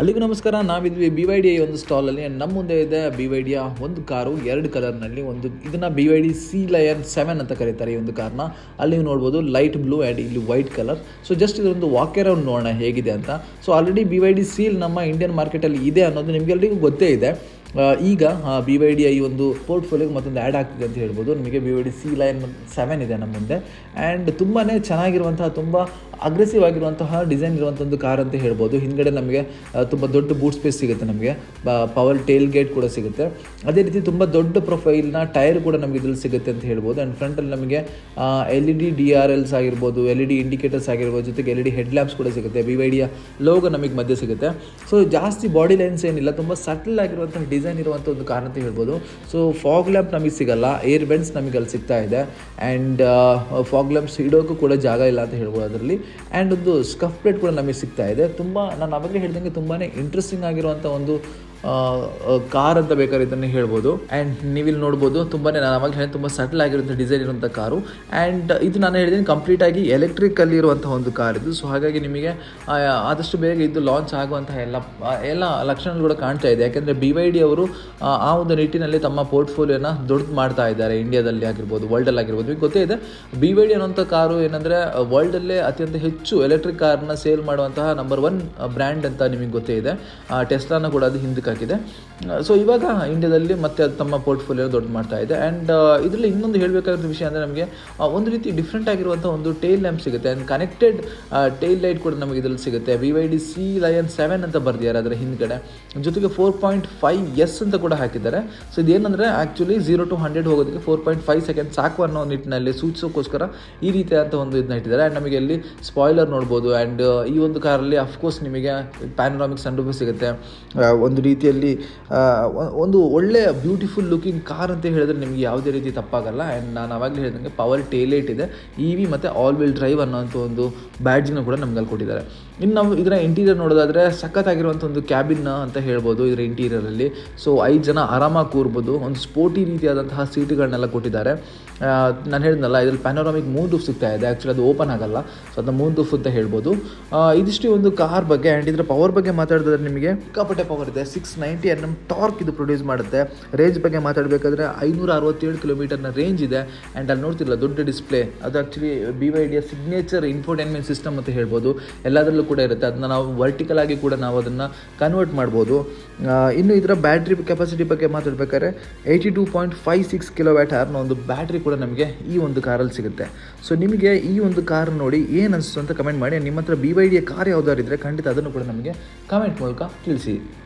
ಅಲ್ಲಿಗೂ ನಮಸ್ಕಾರ, ನಾವಿದ್ವಿ B Y D ಒಂದು ಸ್ಟಾಲಲ್ಲಿ ನಮ್ಮ ಮುಂದೆ ಇದೆ ಬಿ ವೈ ಡಿಯ ಒಂದು ಕಾರು, ಎರಡು ಕಲರ್ನಲ್ಲಿ ಒಂದು ಇದನ್ನ B Y D Sealion seven ಅಂತ ಕರೀತಾರೆ ಈ ಒಂದು ಕಾರ್ನ ಅಲ್ಲಿ ನೀವು ನೋಡ್ಬೋದು ಲೈಟ್ ಬ್ಲೂ ಆ್ಯಂಡ್ ಇಲ್ಲಿ ವೈಟ್ ಕಲರ್ ಸೊ ಜಸ್ಟ್ ಇದೊಂದು ವಾಕ್ ಅರೌಂಡ್ ನೋಡೋಣ ಹೇಗಿದೆ ಅಂತ. So already B Y D Seal ನಮ್ಮ ಇಂಡಿಯನ್ ಮಾರ್ಕೆಟಲ್ಲಿ ಇದೆ ಅನ್ನೋದು ನಿಮಗೆಲ್ಲರಿಗೂ ಗೊತ್ತೇ ಇದೆ. ಈಗ ಬಿ ವೈ ಡಿಯ ಈ ಒಂದು ಪೋರ್ಟ್ಫೋಲಿಯೋಗೆ ಮತ್ತೊಂದು ಆ್ಯಡ್ ಆಗ್ತಿದೆ ಅಂತ ಹೇಳ್ಬೋದು. ನಿಮಗೆ B Y D Sealion seven ಇದೆ ನಮ್ಮ ಮುಂದೆ. ಆ್ಯಂಡ್ ತುಂಬಾ ಚೆನ್ನಾಗಿರುವಂತಹ, ತುಂಬ ಅಗ್ರೆಸಿವ್ ಆಗಿರುವಂತಹ ಡಿಸೈನ್ ಇರುವಂಥ ಒಂದು ಕಾರ್ ಅಂತ ಹೇಳ್ಬೋದು. ಹಿಂದ್ಗಡೆ ನಮಗೆ ತುಂಬ ದೊಡ್ಡ ಬೂಟ್ ಸ್ಪೇಸ್ ಸಿಗುತ್ತೆ ನಮಗೆ. ಪವರ್ ಟೇಲ್ ಗೇಟ್ ಕೂಡ ಸಿಗುತ್ತೆ. ಅದೇ ರೀತಿ ತುಂಬ ದೊಡ್ಡ ಪ್ರೊಫೈಲ್ನ ಟೈರ್ ಕೂಡ ನಮಗೆ ಇದರಲ್ಲಿ ಸಿಗುತ್ತೆ ಅಂತ ಹೇಳ್ಬೋದು. ಆ್ಯಂಡ್ ಫ್ರಂಟಲ್ಲಿ ನಮಗೆ L E D D R Ls ಆಗಿರ್ಬೋದು ಎಲ್ ಇ ಡಿ ಇಂಡಿಕೇಟರ್ಸ್ ಆಗಿರ್ಬೋದು, ಜೊತೆಗೆ L E D head lamps ಕೂಡ ಸಿಗುತ್ತೆ. ಬಿ ವೈ ಡಿಯ ಲೋಗೋ ನಮಗೆ ಮಧ್ಯೆ ಸಿಗುತ್ತೆ. ಸೊ ಜಾಸ್ತಿ ಬಾಡಿ ಲೈನ್ಸ್ ಏನಿಲ್ಲ, ತುಂಬ ಸಟಲ್ ಆಗಿರುವಂಥ ಡಿಸೈನ್ ಇರುವಂಥ ಒಂದು ಕಾರಣ ಅಂತ ಹೇಳ್ಬೋದು. ಸೊ ಫಾಗ್ ಲ್ಯಾಂಪ್ ನಮಗೆ ಸಿಗಲ್ಲ ಏರ್ ಬೆಂಡ್ಸ್ ನಮಗೆ ಅಲ್ಲಿ ಸಿಗ್ತಾ ಇದೆ. ಆ್ಯಂಡ್ ಫಾಗ್ ಲ್ಯಾಂಪ್ಸ್ ಇಡೋಕ್ಕೂ ಕೂಡ ಜಾಗ ಇಲ್ಲ ಅಂತ ಹೇಳ್ಬೋದು ಅದರಲ್ಲಿ. ಆ್ಯಂಡ್ ಒಂದು ಸ್ಕಫ್ ಪ್ಲೇಟ್ ಕೂಡ ನಮಗೆ ಸಿಗ್ತಾ ಇದೆ. ತುಂಬ, ನಾನು ಅವಾಗಲೇ ಹೇಳ್ದಂಗೆ ತುಂಬಾ ಇಂಟ್ರೆಸ್ಟಿಂಗ್ ಆಗಿರುವಂಥ ಒಂದು ಕಾರ್ ಅಂತ ಬೇಕಾದ್ರೆ ಇದನ್ನು ಹೇಳ್ಬೋದು. ಆ್ಯಂಡ್ ನೀವಿಲ್ಲಿ ನೋಡ್ಬೋದು ತುಂಬಾ ನಾನು ಅವಾಗ ಹೇಳಿ ತುಂಬ ಸಟಲ್ ಆಗಿರುವಂಥ ಡಿಸೈನ್ ಇರುವಂಥ ಕಾರು ಆ್ಯಂಡ್ ಇದು ನಾನು ಹೇಳಿದ್ದೀನಿ ಕಂಪ್ಲೀಟಾಗಿ ಎಲೆಕ್ಟ್ರಿಕಲ್ಲಿ ಇರುವಂಥ ಒಂದು ಕಾರ್ ಇದು. ಸೊ ಹಾಗಾಗಿ ನಿಮಗೆ ಆದಷ್ಟು ಬೇಗ ಇದು ಲಾಂಚ್ ಆಗುವಂತಹ ಎಲ್ಲ ಎಲ್ಲ ಲಕ್ಷಣಗಳು ಕೂಡ ಕಾಣ್ತಾ ಇದೆ. ಯಾಕೆಂದರೆ ಬಿ ವೈ ಡಿ ಅವರು ಆ, ಆ ಒಂದು ನಿಟ್ಟಿನಲ್ಲಿ ತಮ್ಮ ಪೋರ್ಟ್ಫೋಲಿಯೋನ ದೊಡ್ಡದು ಮಾಡ್ತಾ ಇದ್ದಾರೆ. ಇಂಡಿಯಾದಲ್ಲಿ ಆಗಿರ್ಬೋದು ವರ್ಲ್ಡಲ್ಲಿ ಆಗಿರ್ಬೋದು. ನಿಮಗೆ ಗೊತ್ತೇ ಇದೆ ಬಿ ವೈ ಡಿ ಅನ್ನೋಂಥ ಕಾರು ಏನಂದರೆ ವರ್ಲ್ಡಲ್ಲೇ ಅತ್ಯಂತ ಹೆಚ್ಚು ಎಲೆಕ್ಟ್ರಿಕ್ ಕಾರ್ನ ಸೇಲ್ ಮಾಡುವಂತಹ ನಂಬರ್ ಒನ್ ಬ್ರ್ಯಾಂಡ್ ಅಂತ ನಿಮಗೆ ಗೊತ್ತೇ ಇದೆ. ಟೆಸ್ಲಾನ ಕೂಡ ಅದು ಹಿಂದಕ್ಕೆ ಹಾಕಿದೆ ಸೊ ಇವಾಗ ಇಂಡಿಯಾದಲ್ಲಿ ಮತ್ತೆ ಅದು ತಮ್ಮ ಪೋರ್ಟ್ಫೋಲಿಯೋ ದೊಡ್ಡ ಮಾಡ್ತಾ ಇದೆ. ಆ್ಯಂಡ್ ಇದರಲ್ಲಿ ಇನ್ನೊಂದು ಹೇಳಬೇಕಾಗಿರೋ ವಿಷಯ ಅಂದರೆ ನಮಗೆ ಒಂದು ರೀತಿ ಡಿಫ್ರೆಂಟ್ ಆಗಿರುವಂಥ ಒಂದು ಟೇಲ್ ಲ್ಯಾಂಪ್ ಸಿಗುತ್ತೆ. ಆ್ಯಂಡ್ ಕನೆಕ್ಟೆಡ್ ಟೇಲ್ ಲೈಟ್ ಕೂಡ ನಮಗೆ ಇದರಲ್ಲಿ ಸಿಗುತ್ತೆ. B Y D Sealion seven ಅಂತ ಬರ್ದಿದ್ದಾರೆ ಅದರ ಹಿಂದ್ಗಡೆ. ಜೊತೆಗೆ ಫೋರ್ ಪಾಯಿಂಟ್ ಫೈವ್ ಎಸ್ ಅಂತ ಕೂಡ ಹಾಕಿದ್ದಾರೆ. ಸೊ ಇದೇನಂದರೆ ಆ್ಯಕ್ಚುಲಿ ಝೀರೋ ಟು ಹಂಡ್ರೆಡ್ ಹೋಗೋದಕ್ಕೆ ಫೋರ್ ಪಾಯಿಂಟ್ ಫೈವ್ ಸೆಕೆಂಡ್ ಸಾಕು ಅನ್ನೋ ನಿಟ್ಟಿನಲ್ಲಿ ಸೂಚಿಸೋಕ್ಕೋಸ್ಕರ ಈ ರೀತಿಯಾದಂಥ ಒಂದು ಇದನ್ನ ಇಟ್ಟಿದ್ದಾರೆ. ಆ್ಯಂಡ್ ನಮಗೆ ಇಲ್ಲಿ ಸ್ಪಾಯ್ಲರ್ ನೋಡ್ಬೋದು. ಆ್ಯಂಡ್ ಈ ಒಂದು ಕಾರಲ್ಲಿ ಅಫ್ಕೋರ್ಸ್ ನಿಮಗೆ ಪ್ಯಾನರಾಮಿಕ್ ಸನ್ರೂಫ್ ಸಿಗುತ್ತೆ. ಒಂದು ಒಂದು ರೀತಿಯಲ್ಲಿ ಒಂದು ಒಳ್ಳೆಯ ಬ್ಯೂಟಿಫುಲ್ ಲುಕಿಂಗ್ ಕಾರ್ ಅಂತ ಹೇಳಿದ್ರೆ ನಿಮಗೆ ಯಾವುದೇ ರೀತಿ ತಪ್ಪಾಗಲ್ಲ. ಆ್ಯಂಡ್ ನಾನು ಆವಾಗಲೇ ಹೇಳಿದಂಗೆ ಪವರ್ ಟೇಲೇಟ್ ಇದೆ ಇ ವಿ ಮತ್ತು ಆಲ್ ವೀಲ್ ಡ್ರೈವ್ ಅನ್ನೋಂಥ ಒಂದು ಬ್ಯಾಡ್ಜ್ನ ಕೂಡ ನಮ್ಗೆ ಅಲ್ಲಿ ಕೊಟ್ಟಿದ್ದಾರೆ. ಇನ್ನು ನಾವು ಇದರ ಇಂಟೀರಿಯರ್ ನೋಡೋದಾದರೆ ಸಖತ್ತಾಗಿರುವಂಥ ಒಂದು ಕ್ಯಾಬಿನ್ ಅಂತ ಹೇಳ್ಬೋದು ಇದರ ಇಂಟೀರಿಯರಲ್ಲಿ ಸೊ ಐದು ಜನ ಆರಾಮಾಗಿ ಕೂರ್ಬೋದು, ಒಂದು ಸ್ಪೋರ್ಟಿ ರೀತಿಯಾದಂತಹ ಸೀಟುಗಳನ್ನೆಲ್ಲ ಕೊಟ್ಟಿದ್ದಾರೆ. ನಾನು ಹೇಳಿದ್ನಲ್ಲ, ಇದರಲ್ಲಿ ಪ್ಯಾನೋರಾಮಿಕ್ ಮೂನ್ ರೂಫ್ ಸಿಗ್ತಾ ಇದೆ. ಆ್ಯಕ್ಚುಲಿ ಅದು ಓಪನ್ ಆಗಲ್ಲ ಸೊ ಅದನ್ನ ಮೂನ್ ರೂಫ್ ಅಂತ ಹೇಳ್ಬೋದು. ಇದಿಷ್ಟು ಒಂದು ಕಾರ್ ಬಗ್ಗೆ ಆ್ಯಂಡ್ ಇದರ ಪವರ್ ಬಗ್ಗೆ ಮಾತಾಡಿದ್ರೆ ನಿಮಗೆ ಸಿಕ್ಕಾಪಟ್ಟೆ ಪವರ್ ಇದೆ six ninety N M torque ಇದು ಪ್ರೊಡ್ಯೂಸ್ ಮಾಡುತ್ತೆ. ರೇಂಜ್ ಬಗ್ಗೆ ಮಾತಾಡಬೇಕಾದ್ರೆ ಐನೂರ ಅರವತ್ತೇಳು ಕಿಲೋಮೀಟರ್ನ ರೇಂಜ್ ಇದೆ. ಆ್ಯಂಡ್ ಅಲ್ಲಿ ನೋಡ್ತಿಲ್ಲ ದೊಡ್ಡ ಡಿಸ್ಪ್ಲೇ ಅದು ಆ್ಯಕ್ಚುಲಿ ಬಿ ವೈ ಡಿಯ ಸಿಗ್ನೇಚರ್ ಇನ್ಫೋಟೈನ್ಮೆಂಟ್ ಸಿಸ್ಟಮ್ ಅಂತ ಹೇಳ್ಬೋದು. ಎಲ್ಲದರಲ್ಲೂ ಕೂಡ ಇರುತ್ತೆ. ಅದನ್ನ ನಾವು ವರ್ಟಿಕಲ್ ಆಗಿ ಕೂಡ ನಾವು ಅದನ್ನು ಕನ್ವರ್ಟ್ ಮಾಡ್ಬೋದು. ಇನ್ನು ಇದರ ಬ್ಯಾಟ್ರಿ ಕೆಪಾಸಿಟಿ ಬಗ್ಗೆ ಮಾತಾಡಬೇಕಾದ್ರೆ eighty two point five six kilowatt ಒಂದು ಬ್ಯಾಟ್ರಿ ಕೂಡ ನಮಗೆ ಈ ಒಂದು ಕಾರಲ್ಲಿ ಸಿಗುತ್ತೆ. ಸೊ ನಿಮಗೆ ಈ ಒಂದು ಕಾರ್ ನೋಡಿ ಏನು ಅನಿಸ್ತು ಅಂತ ಕಮೆಂಟ್ ಮಾಡಿ. ನಿಮ್ಮ ಹತ್ರ ಬಿ ವೈ ಡಿಯ ಕಾರ್ ಯಾವುದಾದ್ರು ಇದ್ದರೆ ಖಂಡಿತ ಅದನ್ನು ಕೂಡ ನಮಗೆ ಕಮೆಂಟ್ ಮೂಲಕ ತಿಳಿಸಿ.